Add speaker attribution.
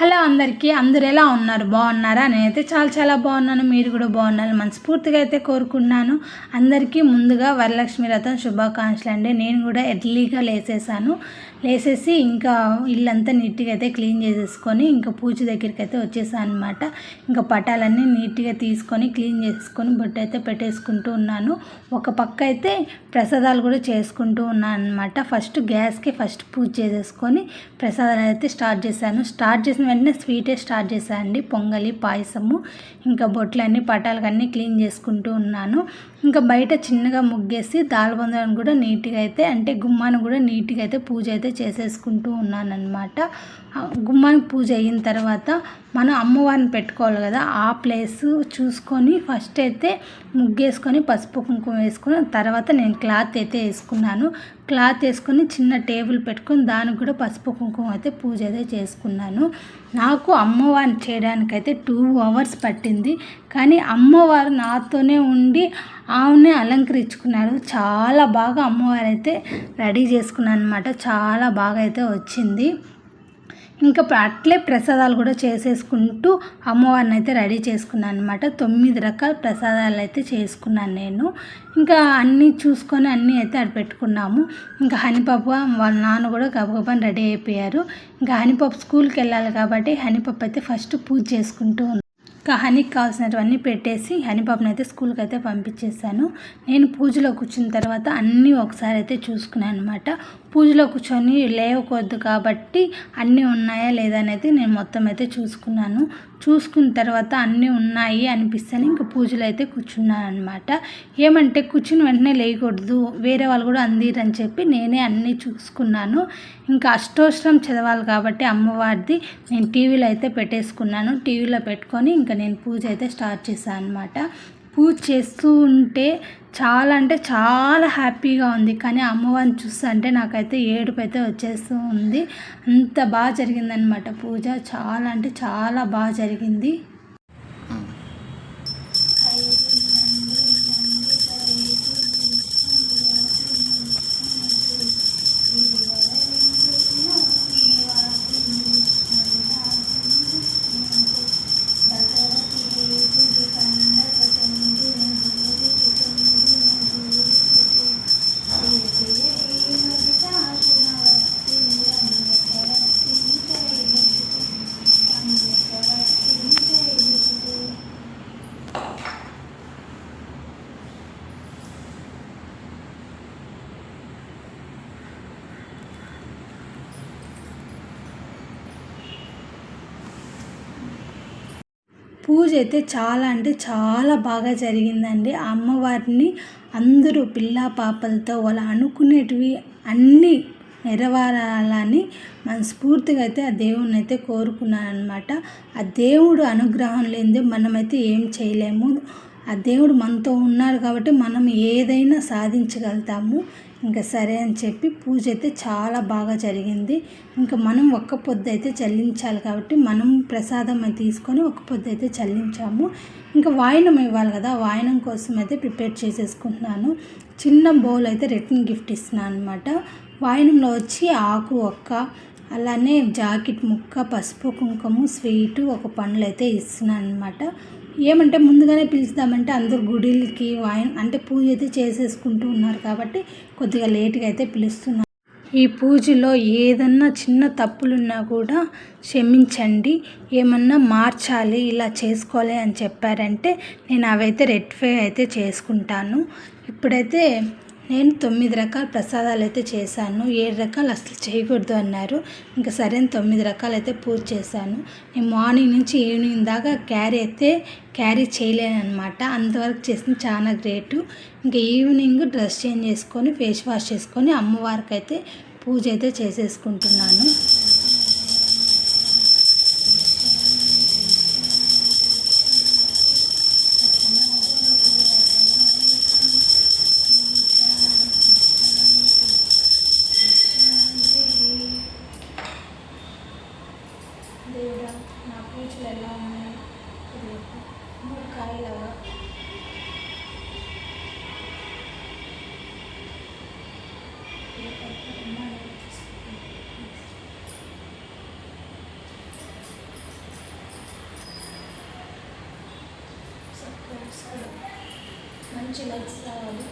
Speaker 1: Hello అందరికీ అందరు ఎలా ఉన్నారు? బాగున్నారా? నేనైతే చాలా చాలా బాగున్నాను. మీరు కూడా బాగున్నారు మనస్ఫూర్తిగా అయితే కోరుకున్నాను అందరికీ ముందుగా వరలక్ష్మి రథం శుభాకాంక్షలు అండి. నేను కూడా ఎర్లీగా లేసేసాను. లేసేసి ఇంకా ఇల్లంతా నీట్గా అయితే క్లీన్ చేసేసుకొని ఇంకా పూజ దగ్గరికి అయితే వచ్చేసాను అనమాట ఇంకా పటాలన్నీ నీట్గా తీసుకొని క్లీన్ చేసుకొని బొట్టు అయితే పెట్టేసుకుంటూ ఉన్నాను. ఒక పక్క అయితే ప్రసాదాలు కూడా చేసుకుంటూ ఉన్నాను అనమాట ఫస్ట్ గ్యాస్కి ఫస్ట్ పూజ చేసేసుకొని ప్రసాదాలు అయితే స్టార్ట్ చేశాను. స్టార్ట్ చేసిన వెంటనే స్వీటే స్టార్ట్ చేశాను అండి. పొంగలి పాయసము ఇంకా బొట్లన్నీ పటాలు అన్నీ క్లీన్ చేసుకుంటూ ఉన్నాను. ఇంకా బయట చిన్నగా ముగ్గేసి దాల్బందాన్ని కూడా నీట్గా అయితే అంటే గుమ్మాను కూడా నీట్గా అయితే పూజ అయితే చేసేసుకుంటూ ఉన్నాను గుమ్మానికి పూజ అయిన తర్వాత మనం అమ్మవారిని పెట్టుకోవాలి కదా ఆ ప్లేస్ చూసుకొని ఫస్ట్ అయితే ముగ్గేసుకొని పసుపు కుంకుమ వేసుకుని తర్వాత నేను క్లాత్ అయితే వేసుకున్నాను. క్లాత్ వేసుకొని చిన్న టేబుల్ పెట్టుకొని దానికి కూడా పసుపు కుంకుమ అయితే పూజ అయితే చేసుకున్నాను. నాకు అమ్మవారిని చేయడానికైతే టూ అవర్స్ పట్టింది. కానీ అమ్మవారు నాతోనే ఉండి ఆమెనే అలంకరించుకున్నారు. చాలా బాగా అమ్మవారు అయితే రెడీ చేసుకున్నాను అనమాట చాలా బాగా అయితే వచ్చింది. ఇంకా అట్లే ప్రసాదాలు కూడా చేసేసుకుంటూ అమ్మవారిని అయితే రెడీ చేసుకున్నాను అనమాట తొమ్మిది రకాల ప్రసాదాలు అయితే చేసుకున్నాను నేను. ఇంకా అన్నీ చూసుకొని అన్నీ అయితే అక్కడ పెట్టుకున్నాము. ఇంకా హనిపప్పు వాళ్ళ నాన్న కూడా గబగబాని రెడీ అయిపోయారు. ఇంకా హనిపప్పు స్కూల్కి వెళ్ళాలి కాబట్టి హనిపప్పు అయితే ఫస్ట్ పూజ చేసుకుంటూ ఇంకా హనీకి కావాల్సినవన్నీ పెట్టేసి హనీపాపని అయితే స్కూల్కి అయితే పంపించేసాను నేను పూజలో కూర్చున్న తర్వాత అన్నీ ఒకసారి అయితే చూసుకున్నాను అనమాట పూజలో కూర్చొని లేవకూడదు కాబట్టి అన్నీ ఉన్నాయా లేదా అనేది నేను మొత్తం అయితే చూసుకున్నాను. చూసుకున్న తర్వాత అన్నీ ఉన్నాయి అనిపిస్తాను ఇంక పూజలు అయితే కూర్చున్నాను అనమాట ఏమంటే కూర్చుని వెంటనే లేయకూడదు వేరే వాళ్ళు కూడా అందిరని చెప్పి నేనే అన్నీ చూసుకున్నాను. ఇంకా అష్టోత్తరం చదవాలి కాబట్టి అమ్మవారిది నేను టీవీలో అయితే పెట్టేసుకున్నాను. టీవీలో పెట్టుకొని ఇంకా నేను పూజ అయితే స్టార్ట్ చేశాను అనమాట పూజ చేస్తూ ఉంటే చాలా అంటే చాలా హ్యాపీగా ఉంది. కానీ అమ్మవారిని చూస్తుంటే నాకైతే ఏడుపు అయితే వచ్చేస్తూ ఉంది. అంత బాగా జరిగిందనమాట పూజ. చాలా అంటే చాలా బాగా జరిగింది. పూజ అయితే చాలా అంటే చాలా బాగా జరిగిందండి. ఆ అమ్మవారిని అందరూ పిల్ల పాపలతో వాళ్ళు అనుకునేటివి అన్నీ నెరవేరాలని మనస్ఫూర్తిగా అయితే ఆ దేవుణ్ణి అయితే కోరుకున్నాను అనమాట ఆ దేవుడు అనుగ్రహం లేనిదే మనమైతే ఏం చేయలేము. ఆ దేవుడు మనతో ఉన్నాడు కాబట్టి మనం ఏదైనా సాధించగలుగుతాము. ఇంకా సరే అని చెప్పి పూజ అయితే చాలా బాగా జరిగింది. ఇంకా మనం ఒక్క పొద్దు అయితే చెల్లించాలి కాబట్టి మనం ప్రసాదం తీసుకొని ఒక్క పొద్దు అయితే చెల్లించాము. ఇంకా వాయినం ఇవ్వాలి కదా వాయినం కోసం అయితే ప్రిపేర్ చేసేసుకుంటున్నాను. చిన్న బౌల్ అయితే రిటర్న్ గిఫ్ట్ ఇస్తున్నాను అనమాట వాయినంలో వచ్చి ఆకు ఒక్క అలానే జాకెట్ ముక్క పసుపు కుంకుమ స్వీటు ఒక పండ్లు అయితే ఇస్తున్నాను అనమాట ఏమంటే ముందుగానే పిలుస్తామంటే అందరు గుడిలకి వాయి అంటే పూజ అయితే చేసేసుకుంటూ ఉన్నారు కాబట్టి కొద్దిగా లేట్గా అయితే పిలుస్తున్నారు. ఈ పూజలో ఏదన్నా చిన్న తప్పులున్నా కూడా క్షమించండి ఏమన్నా మార్చాలి ఇలా చేసుకోవాలి అని చెప్పారంటే నేను అవైతే రెక్టిఫై అయితే చేసుకుంటాను. ఇప్పుడైతే నేను తొమ్మిది రకాల ప్రసాదాలు అయితే చేశాను ఏడు రకాలు అసలు చేయకూడదు అన్నారు. ఇంకా సరే తొమ్మిది రకాలు అయితే పూజ చేశాను. నేను మార్నింగ్ నుంచి ఈవినింగ్ దాకా క్యారీ అయితే క్యారీ చేయలేనమాట అంతవరకు చేసింది చాలా గ్రేటు. ఇంకా ఈవినింగ్ డ్రెస్ చేంజ్ చేసుకొని ఫేస్ వాష్ చేసుకొని అమ్మవారికి అయితే పూజ అయితే చేసేసుకుంటున్నాను. பீச்சில் எல்லாம் இது இன்னொரு காயில் మంచి లైక్స్ రావాలి